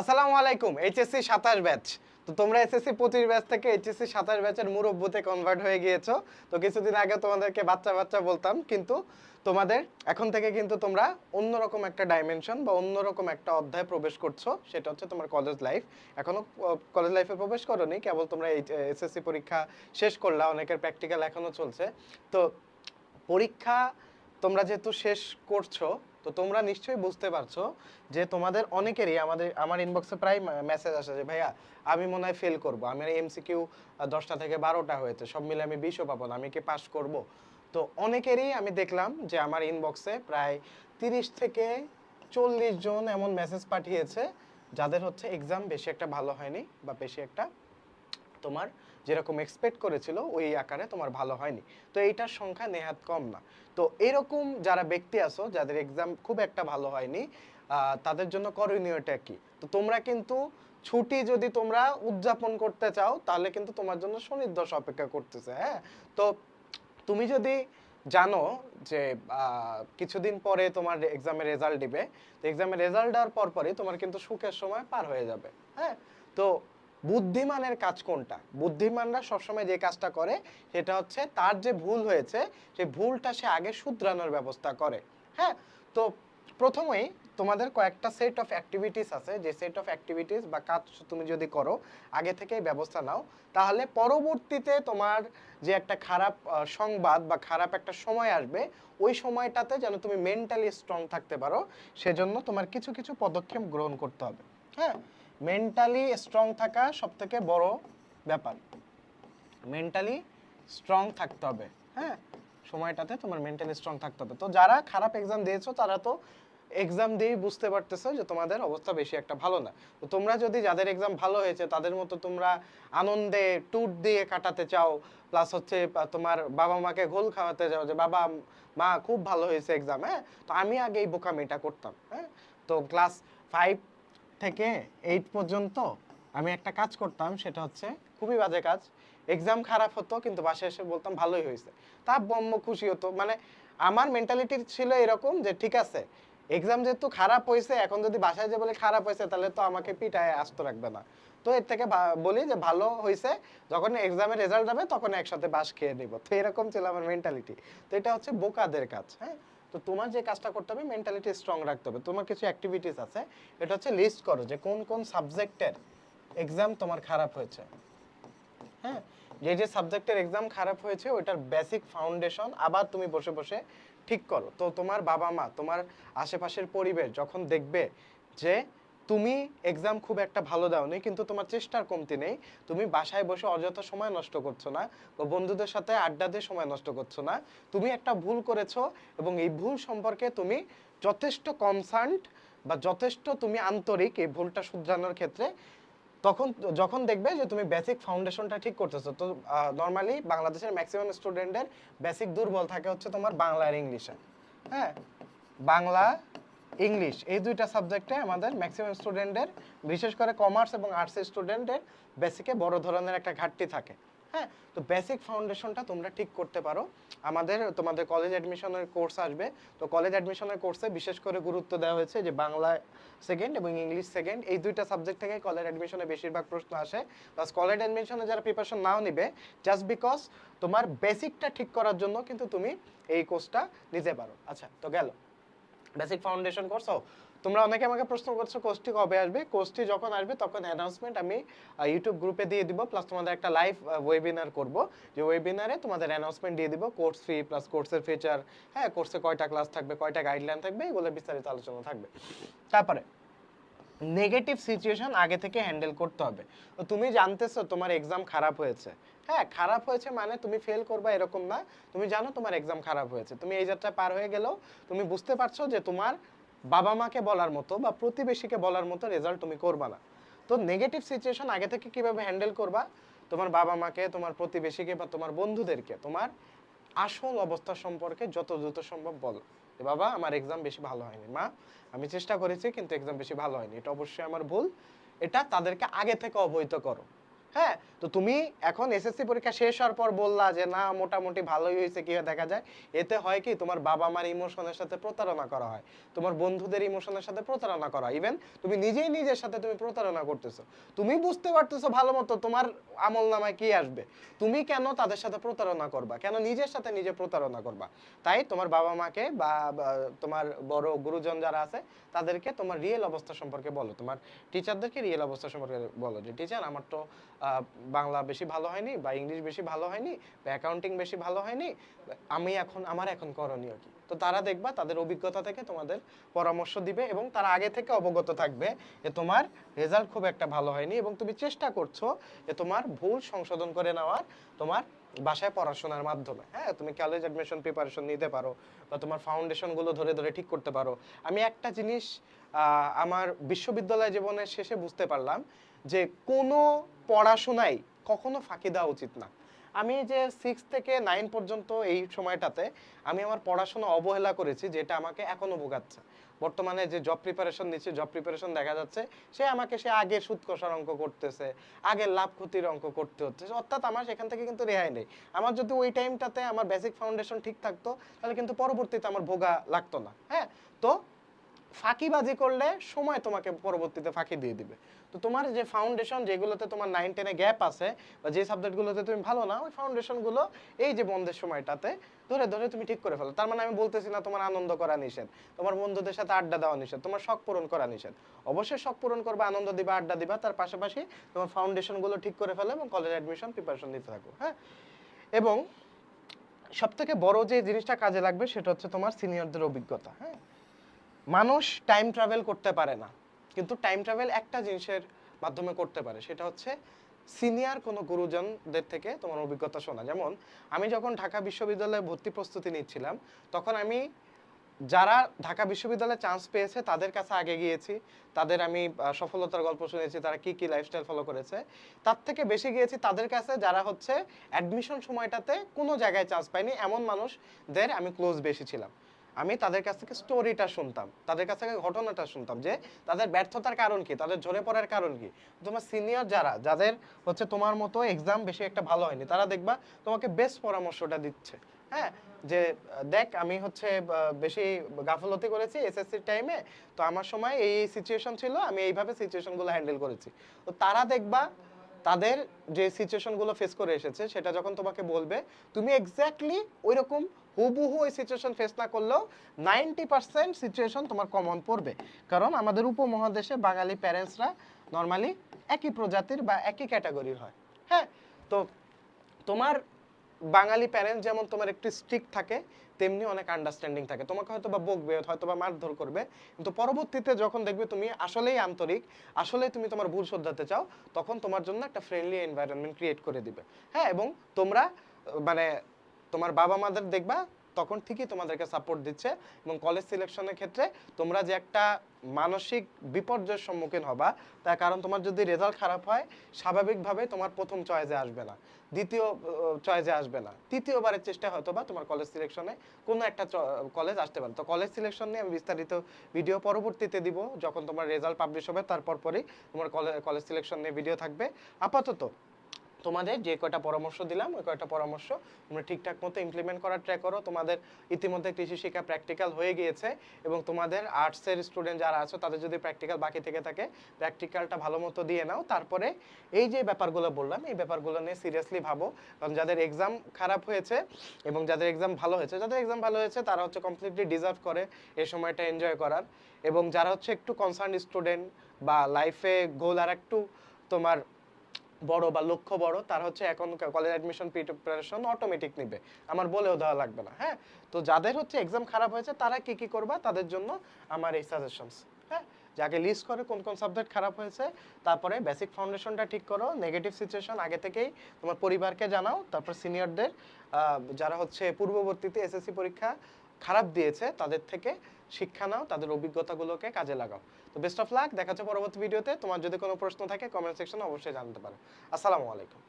আসসালামু আলাইকুম এইচএসসি সাতাশ ব্যাচ তো তোমরা এসএসসি পঁচিশ ব্যাচ থেকে এইচএসসি সাতাশ ব্যাচের মুরব্বতে কনভার্ট হয়ে গিয়েছো। তো কিছুদিন আগে তোমাদেরকে বাচ্চা বাচ্চা বলতাম, কিন্তু তোমাদের এখন থেকে কিন্তু তোমরা অন্যরকম একটা ডাইমেনশন বা অন্যরকম একটা অধ্যায় প্রবেশ করছ। সেটা হচ্ছে তোমার কলেজ লাইফ এখনও কলেজ লাইফে প্রবেশ করোনি, কেবল তোমরা এসএসসি পরীক্ষা শেষ করলা, অনেকের প্র্যাকটিক্যাল এখনও চলছে। তো পরীক্ষা তোমরা যেহেতু শেষ করছ তো তোমরা নিশ্চয়ই বুঝতে পারছ যে তোমাদের অনেকেরই আমাদের, আমার ইনবক্সে প্রায় মেসেজ আসে যে, ভাইয়া, আমি মনে হয় ফেল করব। আমার এমসিকিউ দশটা থেকে বারোটা হয়েছে, সব মিলে আমি বিশও পাবো না, আমি কি পাস করব? তো অনেকেরই আমি দেখলাম যে আমার ইনবক্সে প্রায় তিরিশ থেকে চল্লিশ জন এমন মেসেজ পাঠিয়েছে, যাদের হচ্ছে এক্সাম বেশি একটা ভালো হয়নি বা বেশি একটা তোমার যেরকম এক্সপেক্ট করেছিল, ওই আকারে তোমার ভালো হয়নি। তো এইটার সংখ্যা নেহাত কম না। তো এরকম যারা ব্যক্তি আছো, যাদের এক্সাম খুব একটা ভালো হয়নি তাদের জন্য করণীয়টা কি? তো তোমরা কিন্তু ছুটি যদি তোমরা উদযাপন করতে চাও, তাহলে কিন্তু তোমার জন্য শনির্দশ অপেক্ষা করতেছে হ্যাঁ? তো তুমি যদি জানো যে কিছুদিন পরে তোমার এক্সামের রেজাল্ট দিবে, তো এক্সামের রেজাল্ট দেওয়ার পর পরই তোমার কিন্তু সুখের সময় পার হয়ে যাবে হ্যাঁ? তো বুদ্ধিমানের কাজ কোনটা? বুদ্ধিমানরা সবসময় যে কাজটা করে, সেটা হচ্ছে তার যে ভুল হয়েছে, সেই ভুলটা সে আগে শুধরানোর ব্যবস্থা করে। হ্যাঁ? তো প্রথমেই তোমাদের কয়েকটা সেট অফ অ্যাক্টিভিটিস আছে। যে সেট অফ অ্যাক্টিভিটিস বা কাজ তুমি যদি করো, আগে থেকেই ব্যবস্থা নাও। তাহলে পরবর্তীতে তোমার যে একটা খারাপ সংবাদ বা খারাপ একটা সময় আসবে, ওই সময়টাতে যেন তুমি মেন্টালি স্ট্রং থাকতে পারো, সেজন্য তোমার কিছু কিছু পদক্ষেপ গ্রহণ করতে হবে। হ্যাঁ? মেন্টালি স্ট্রং থাকা সব থেকে বড় ব্যাপার। মেন্টালি স্ট্রং থাকতে হবে হ্যাঁ? সময়টাতে তোমার মেন্টালি স্ট্রং থাকতে হবে। তো যারা খারাপ এক্সাম দিয়েছ, তারা তো এক্সাম দিয়েই বুঝতে পারতেছো যে তোমাদের অবস্থা বেশি একটা ভালো না। তো তোমরা যদি যাদের এক্সাম ভালো হয়েছে, তাদের মতো তোমরা আনন্দে ট্যুর দিয়ে কাটাতে চাও প্লাস হচ্ছে তোমার বাবা মাকে ঘোল খাওয়াতে চাও যে, বাবা, মা, খুব ভালো হয়েছে এক্সাম হ্যাঁ? তো আমি আগে এই বোকামিটা করতাম হ্যাঁ? তো ক্লাস ফাইভ থেকে এইট পর্যন্ত আমি একটা কাজ করতাম, সেটা হচ্ছে খুবই বাজে কাজ। এক্সাম খারাপ হতো, কিন্তু বাসায় এসে বলতাম ভালোই হয়েছে। তা বম্ম খুশি হতো। মানে আমার মেন্টালিটি ছিল এরকম যে, ঠিক আছে এক্সাম যেহেতু খারাপ হয়েছে, এখন যদি বাসায় যে বলে খারাপ হয়েছে, তাহলে তো আমাকে পিটায় আসতে রাখবে না। তো এর থেকে বলি যে, ভালো হয়েছে, যখন এক্সামের রেজাল্ট হবে, তখন একসাথে বাস খেয়ে নিব। তো এরকম ছিল আমার মেন্টালিটি তো এটা হচ্ছে বোকাদের কাজ হ্যাঁ? তো তোমার যে কাজটা করতে হবে মেন্টালিটি স্ট্রং রাখতে হবে। তোমার কিছু অ্যাক্টিভিটিস আছে, এটা হচ্ছে লিস্ট করো যে কোন কোন সাবজেক্টের এক্সাম তোমার খারাপ হয়েছে। হ্যাঁ? যে যে সাবজেক্টের এক্সাম খারাপ হয়েছে, ওইটার বেসিক ফাউন্ডেশন আবার তুমি বসে বসে ঠিক করো। তো তোমার বাবা মা তোমার আশেপাশের পরিবেশ যখন দেখবে যে তুমি এক্সাম খুব একটা ভালো দাওনি, কিন্তু তোমার চেষ্টার কমতি নেই। তুমি বাসায় বসে অযথা সময় নষ্ট করছ না বা বন্ধুদের সাথে আড্ডা দিয়ে সময় নষ্ট করছ না। তুমি একটা ভুল করেছ এবং এই ভুল সম্পর্কে তুমি যথেষ্ট কনসার্নড বা যথেষ্ট তুমি আন্তরিক এই ভুলটা শুধরানোর ক্ষেত্রে তখন যখন দেখবে যে তুমি বেসিক ফাউন্ডেশনটা ঠিক করতেছো, তো নর্মালি বাংলাদেশের ম্যাক্সিমাম স্টুডেন্টের বেসিক দুর্বল থাকে হচ্ছে তোমার বাংলা আর ইংলিশে। হ্যাঁ? বাংলা ইংলিশ এই দুইটা সাবজেক্টে আমাদের ম্যাক্সিমাম স্টুডেন্টের বিশেষ করে কমার্স এবং আর্টস স্টুডেন্টের বেসিকে বড় ধরনের একটা ঘাটতি থাকে। হ্যাঁ তো বেসিক ফাউন্ডেশনটা তোমরা ঠিক করতে পারো। আমাদের, তোমাদের কলেজ অ্যাডমিশনের কোর্স আসবে। তো কলেজ অ্যাডমিশনের কোর্সে বিশেষ করে গুরুত্ব দেওয়া হয়েছে যে বাংলা সেকেন্ড এবং ইংলিশ সেকেন্ড এই দুইটা সাবজেক্ট থেকে কলেজ অ্যাডমিশনে বেশিরভাগ প্রশ্ন আসে। প্লাস কলেজ অ্যাডমিশনে যারা প্রিপারেশন নাও নিবে জাস্ট বিকজ তোমার বেসিকটা ঠিক করার জন্য কিন্তু তুমি এই কোর্সটা নিতে পারো। আচ্ছা তো গেল। বেসিক ফাউন্ডেশন কোর্স তোমরা অনেকে আমাকে প্রশ্ন করছ কোর্সটি কবে আসবে? কোর্সটি যখন আসবে, তখন অ্যানাউন্সমেন্ট আমি ইউটিউব গ্রুপে দিয়ে দিব প্লাস তোমাদের একটা লাইভ ওয়েবিনার করব। যে ওয়েবিনারে তোমাদের অ্যানাউন্সমেন্ট দিয়ে দিব কোর্স ফি প্লাস কোর্সের ফিচার হ্যাঁ কোর্সে কয়টা ক্লাস থাকবে, কয়টা গাইডলাইন থাকবে, এগুলো বিস্তারিত আলোচনা থাকবে। তারপরে নেগেটিভ সিচুয়েশন আগে থেকে হ্যান্ডেল করতে হবে। তো তুমি জানতেছো তোমার এক্সাম খারাপ হয়েছে। হ্যাঁ খারাপ হয়েছে মানে তুমি ফেল করবা এরকম না। তুমি জানো তোমার এক্সাম খারাপ হয়েছে। তুমি এই যাত্রা পার হয়ে গেলেও তুমি বুঝতে পারছ যে তোমার বাবা মাকে বলার মতো বা প্রতিবেশীকে বলার মতো রেজাল্ট তুমি করবা না। তো নেগেটিভ সিচুয়েশন আগে থেকে কীভাবে হ্যান্ডেল করবা? তোমার বাবা মাকে, তোমার প্রতিবেশীকে বা তোমার বন্ধুদেরকে, তোমার আসল অবস্থা সম্পর্কে যত দ্রুত সম্ভব বলো যে, বাবা, আমার এক্সাম বেশি ভালো হয়নি। মা, আমি চেষ্টা করেছি কিন্তু এক্সাম বেশি ভালো হয়নি। এটা অবশ্যই আমার ভুল। এটা তাদেরকে আগে থেকে অবহিত করো। হ্যাঁ তো তুমি এখন এসএসসি পরীক্ষা শেষ হওয়ার পর বললা যে, না, মোটামুটি ভালোই হয়েছে, কি দেখা যায়। এতে হয় কি, তোমার বাবা মার ইমোশনের সাথে প্রতারণা করা হয়। তোমার বন্ধুদের ইমোশনের সাথে প্রতারণা করা ইভেন তুমি নিজেই নিজের সাথে তুমি প্রতারণা করতেছো। তুমি বুঝতে পারতেছো ভালো মতো তোমার আমল নামায় কি আসবে। তুমি কেন তাদের সাথে প্রতারণা করবা? কেন নিজের সাথে নিজে প্রতারণা করবা? তাই তোমার বাবা মাকে বা, তোমার বড় গুরুজন যারা আছে, তাদেরকে তোমার রিয়েল অবস্থা সম্পর্কে বলো। তোমার টিচারদেরকে রিয়েল অবস্থা সম্পর্কে বলো যে টিচার আমার তো বাংলা বেশি ভালো হয়নি বা ইংলিশ বেশি ভালো হয়নি বা অ্যাকাউন্টিং বেশি ভালো হয়নি, আমি এখন, আমার এখন করণীয় কি? তো তারা দেখবা তাদের অভিজ্ঞতা থেকে তোমাদের পরামর্শ দিবে এবং তারা আগে থেকে অবগত থাকবে যে তোমার রেজাল্ট খুব একটা ভালো হয়নি এবং তুমি চেষ্টা করছ যে তোমার ভুল সংশোধন করে নেওয়ার, তোমার বাসায় পড়াশোনার মাধ্যমে। হ্যাঁ তুমি কলেজ অ্যাডমিশন প্রিপারেশন নিতে পারো বা তোমার ফাউন্ডেশনগুলো ধরে ধরে ঠিক করতে পারো। আমি একটা জিনিস আমার বিশ্ববিদ্যালয় জীবনের শেষে বুঝতে পারলাম যে কোনো পড়াশোনাই কখনো ফাঁকি দেওয়া উচিত না। আমি যে সিক্স থেকে নাইন পর্যন্ত এই সময়টাতে আমি আমার পড়াশোনা অবহেলা করেছি, যেটা আমাকে এখনও ভোগাচ্ছে। বর্তমানে যে জব প্রিপারেশন নিচ্ছে জব প্রিপারেশন দেখা যাচ্ছে, সে আমাকে, সে আগে সুদ কষার অঙ্ক করতেছে, আগে লাভ ক্ষতির অঙ্ক করতে হচ্ছে। অর্থাৎ আমার সেখান থেকে কিন্তু রেহাই নেই। আমার যদি ওই টাইমটাতে আমার বেসিক ফাউন্ডেশন ঠিক থাকতো, তাহলে কিন্তু পরবর্তীতে আমার ভোগা লাগতো না। হ্যাঁ? তো ফাঁকিবাজি করলে সময় তোমাকে পরবর্তীতে ফাঁকি দিয়ে দিবে। তো তোমার যে ফাউন্ডেশন যেগুলোতে তোমার নাইন টেনে গ্যাপ আছে বা যে সাবজেক্টগুলোতে তুমি ভালো না, ওই ফাউন্ডেশনগুলো এই যে বন্ধের সময়টাতে ধরে ধরে তুমি ঠিক করে ফেলো। তার মানে আমি বলতেছি না তোমার আনন্দ করা নিষেধ, তোমার বন্ধুদের সাথে আড্ডা দেওয়া নিষেধ, তোমার শখ পূরণ করা নিষেধ। অবশ্যই শখ পূরণ করবে, আনন্দ দিবা, আড্ডা দিবা, তার পাশাপাশি তোমার ফাউন্ডেশনগুলো ঠিক করে ফেলো এবং কলেজ অ্যাডমিশন প্রিপারেশন দিতে থাকো হ্যাঁ? এবং সব থেকে বড় যে জিনিসটা কাজে লাগবে সেটা হচ্ছে তোমার সিনিয়রদের অভিজ্ঞতা হ্যাঁ? মানুষ টাইম ট্রাভেল করতে পারে না, কিন্তু টাইম ট্রাভেল একটা জিনিসের মাধ্যমে করতে পারে, সেটা হচ্ছে সিনিয়র কোনো গুরুজনদের থেকে তোমার অভিজ্ঞতা শোনা। যেমন, আমি যখন ঢাকা বিশ্ববিদ্যালয়ে ভর্তি প্রস্তুতি নিচ্ছিলাম, তখন আমি যারা ঢাকা বিশ্ববিদ্যালয়ে চান্স পেয়েছে, তাদের কাছে আগে গিয়েছি, তাদের আমি সফলতার গল্প শুনেছি, তারা কি কি লাইফস্টাইল ফলো করেছে, তার থেকে বেশি গিয়েছি তাদের কাছে যারা হচ্ছে অ্যাডমিশন সময়টাতে কোনো জায়গায় চান্স পায়নি, এমন মানুষদের আমি ক্লোজ বেশি ছিলাম। আমি তাদের কাছ থেকে স্টোরিটা শুনতাম, তাদের কাছ থেকে ঘটনাটা শুনতাম যে তাদের ব্যর্থতার কারণ কি, তাদের ঝরে পড়ার কারণ কি। তোমার সিনিয়র যারা, যাদের হচ্ছে তোমার মতো এক্সাম বেশি একটা ভালো হয়নি, তারা দেখবা তোমাকে বেস্ট পরামর্শটা দিচ্ছে। হ্যাঁ? যে, দেখ, আমি হচ্ছে বেশি গাফলতি করেছি এসএসসির টাইমে তো আমার সময় এই সিচুয়েশন ছিল, আমি এইভাবে সিচুয়েশনগুলো হ্যান্ডেল করেছি। তো তারা দেখবা, তাদের যে সিচুয়েশনগুলো ফেস করে এসেছে, সেটা যখন তোমাকে বলবে, তুমি এক্স্যাক্টলি ওই রকম হুবহু ওই সিচুয়েশন ফেস না করলেও নাইনটি পার্সেন্ট সিচুয়েশন তোমার কমন পড়বে। কারণ আমাদের উপমহাদেশে বাঙালি প্যারেন্টসরা নর্মালি একই প্রজাতির বা একই ক্যাটাগরির হয়। হ্যাঁ তো তোমার বাঙালি প্যারেন্টস যেমন তোমার একটু স্ট্রিক্ট থাকে, তেমনি অনেক আন্ডারস্ট্যান্ডিং থাকে। তোমাকে হয়তো বা বকবে, হয়তো বা মারধর করবে। কিন্তু পরবর্তীতে যখন দেখবে তুমি আসলেই আন্তরিক, আসলেই তুমি তোমার ভুল শোধরাতে চাও, তখন তোমার জন্য একটা ফ্রেন্ডলি এনভায়রনমেন্ট ক্রিয়েট করে দিবে। হ্যাঁ এবং তোমরা মানে তোমার বাবা মাদের দেখবা, তখন ঠিকই তোমাদেরকে সাপোর্ট দিচ্ছে এবং কলেজ সিলেকশনের ক্ষেত্রে তোমরা যে একটা মানসিক বিপর্যয়ের সম্মুখীন হবা, তার কারণ তোমার যদি রেজাল্ট খারাপ হয়, স্বাভাবিকভাবে তোমার প্রথম চয়েসে আসবে না। দ্বিতীয় চয়েসে আসবে না। তৃতীয়বারের চেষ্টা হয়তো বা তোমার কলেজ সিলেকশনে কোনো একটা কলেজ আসতে পারে। তো কলেজ সিলেকশন নিয়ে আমি বিস্তারিত ভিডিও পরবর্তীতে দিব, যখন তোমার রেজাল্ট পাবলিশ হবে, তারপর পরেই তোমার কলেজ সিলেকশন নিয়ে ভিডিও থাকবে। আপাতত তোমাদের যে কয়টা পরামর্শ দিলাম, ওই কয়টা পরামর্শ তোমরা ঠিকঠাক মতো ইমপ্লিমেন্ট করার ট্রাই করো। তোমাদের ইতিমধ্যে কৃষি শিক্ষা প্র্যাকটিক্যাল হয়ে গিয়েছে এবং তোমাদের আর্টসের স্টুডেন্ট যারা আছো, তাদের যদি প্র্যাকটিক্যাল বাকি থেকে থাকে প্র্যাকটিক্যালটা ভালো মতো দিয়ে নাও। তারপরে এই যে ব্যাপারগুলো বললাম, এই ব্যাপারগুলো নিয়ে সিরিয়াসলি ভাবো। কারণ যাদের এক্সাম খারাপ হয়েছে এবং যাদের এক্সাম ভালো হয়েছে, যাদের এক্সাম ভালো হয়েছে, তারা হচ্ছে কমপ্লিটলি ডিজার্ভ করে এই সময়টা এনজয় করার। এবং যারা হচ্ছে একটু কনসার্ন স্টুডেন্ট বা লাইফে গোল আর একটু তোমার বড় বা লক্ষ্য বড়, তার হচ্ছে এখন কলেজ অ্যাডমিশন প্রিপারেশন অটোমেটিক নিবে। আমার বলেও দেওয়া লাগবে না হ্যাঁ? তো যাদের হচ্ছে এক্সাম খারাপ হয়েছে, তারা কি কি করবা? তাদের জন্য আমার এই সাজেশনস হ্যাঁ? যাকে লিস্ট করে কোন কোন সাবজেক্ট খারাপ হয়েছে, তারপরে বেসিক ফাউন্ডেশনটা ঠিক করো নেগেটিভ সিচুয়েশন আগে থেকেই তোমার পরিবারকে জানাও, তারপর সিনিয়রদের যারা হচ্ছে পূর্ববর্তীতে এসএসসি পরীক্ষা খারাপ দিয়েছে, তাদের থেকে শিক্ষা নাও, তাদের অভিজ্ঞতাগুলোকে কাজে লাগাও। তো বেস্ট অফ লাক দেখা হচ্ছে পরবর্তী ভিডিওতে তোমার যদি কোনো প্রশ্ন থাকে কমেন্ট সেকশনে অবশ্যই জানতে পারো। আসসালামু আলাইকুম।